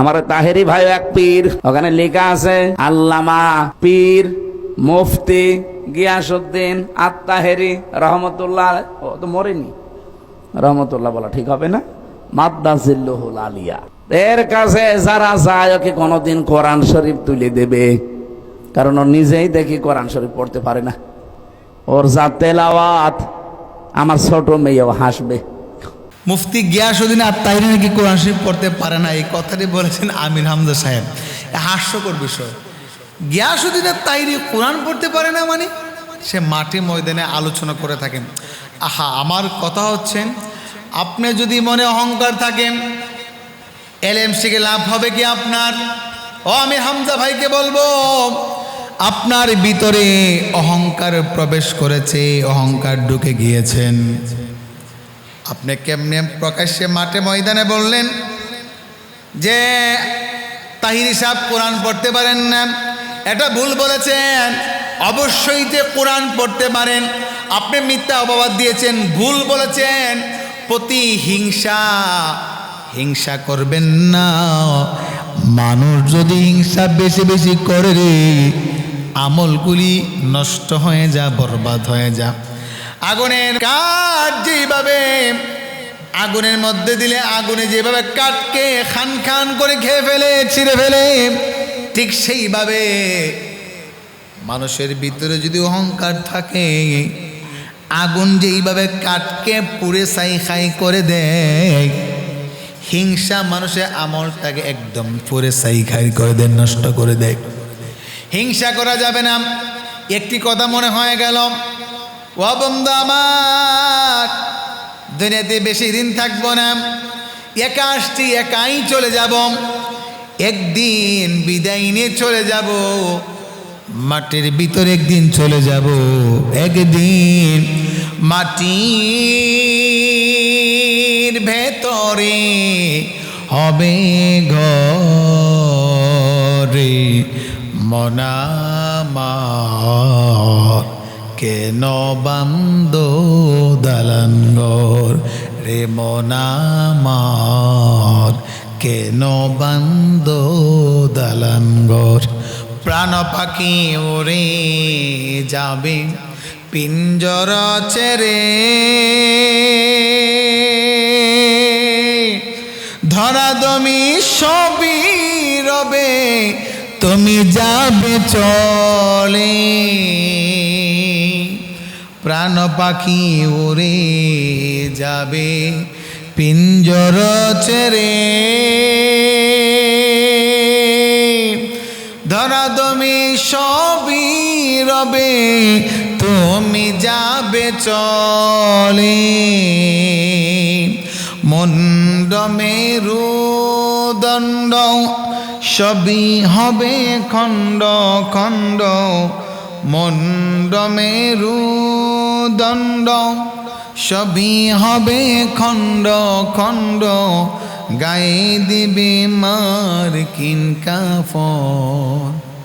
আমার তাহেরি ভাই এক পীর, ওখানে লেখা আছে, আল্লামা পীর মুফতি গিয়াসুদ্দিন আত্মাহেরি রহমতুল্লাহ, ও তো মরেনি। রহমতুল্লাহ বলা ঠিক হবে না? মাদ্দাজিল্লুহুল আলিয়া। এর কাছে যারা যায়, ওকে কোনোদিন কোরআন শরীফ তুলে দেবে। কারণ ও নিজেই দেখি কোরআন শরীফ পড়তে পারে না। ওর যা তেলাওয়াত, আমার ছোট মেয়েও হাসবে। মুফতি গিয়াসুদ্দিন আর তাই নাকি কোরআন শরীফ পড়তে পারে না? এই কথাটি বলেছেন আমির হামজা সাহেব। হাস্যকর বিষয়। গিয়াসুদ্দিনের তাইরি কোরআন পড়তে পারে না মানে? সে মাটি ময়দানে আলোচনা করে থাকেন। আহা, আমার কথা হচ্ছে আপনি যদি মনে অহংকার থাকেন এলএম শিখে লাভ হবে কি আপনার? ও আমি হামজা ভাইকে বলব, আপনার ভিতরে অহংকার প্রবেশ করেছে, অহংকার ঢুকে গিয়েছেন। আপনি কেমনে প্রকাশ্যে মাঠে ময়দানে বললেন যে তাহিরি সাহেব কোরআন পড়তে পারেন না? এটা ভুল বলেছেন। অবশ্যই যে কোরআন পড়তে পারেন। আপনি মিথ্যা অপবাদ দিয়েছেন, ভুল বলেছেন। প্রতিহিংসা হিংসা করবেন না। মানুষ যদি হিংসা বেশি বেশি করে রে, আমলগুলি নষ্ট হয়ে যা, বরবাদ হয়ে যা। আগুনের কাঠ যেভাবে, আগুনের মধ্যে দিলে আগুনে যেভাবে কাঠকে খান খান করে খেয়ে ফেলে, ছিঁড়ে ফেলে, ঠিক সেইভাবে মানুষের ভিতরে যদি অহংকার থাকে, আগুন যেইভাবে কাঠকে পুড়ে সাই খাই করে দেয়, হিংসা মানুষের আমলটাকে একদম পুরে সাই খাই করে দেয়, নষ্ট করে দেয়। হিংসা করা যাবে না। একটি কথা মনে হয়ে গেল ও বন্ধু আমার, দুনিয়াতে বেশি দিন থাকব না। একা আসছি একাই চলে যাব। একদিন বিদায় নিয়ে চলে যাব। মাটির ভিতরে একদিন চলে যাব। একদিন মাটির ভেতরে হবে ঘরে মনামার কেন বান্দ দালানগর? রে মনামার কেন বান্দ দালানগর? প্রাণ পাখি ওরে যাবে, পিঞ্জর ছেড়ে। ধরাদমি সবই রবে তুমি যাবে চলে। প্রাণ পাখি উড়ে যাবে, পিঞ্জর ছেড়ে। ধরাদমি সবই রবে, তুমি যাবে চলে। মন্ড মেরু দণ্ড সবই হবে খণ্ড খণ্ড মন্ড মেরু দণ্ড সবই হবে খণ্ড খণ্ড, গায়ে দিবে মার কিন কাফর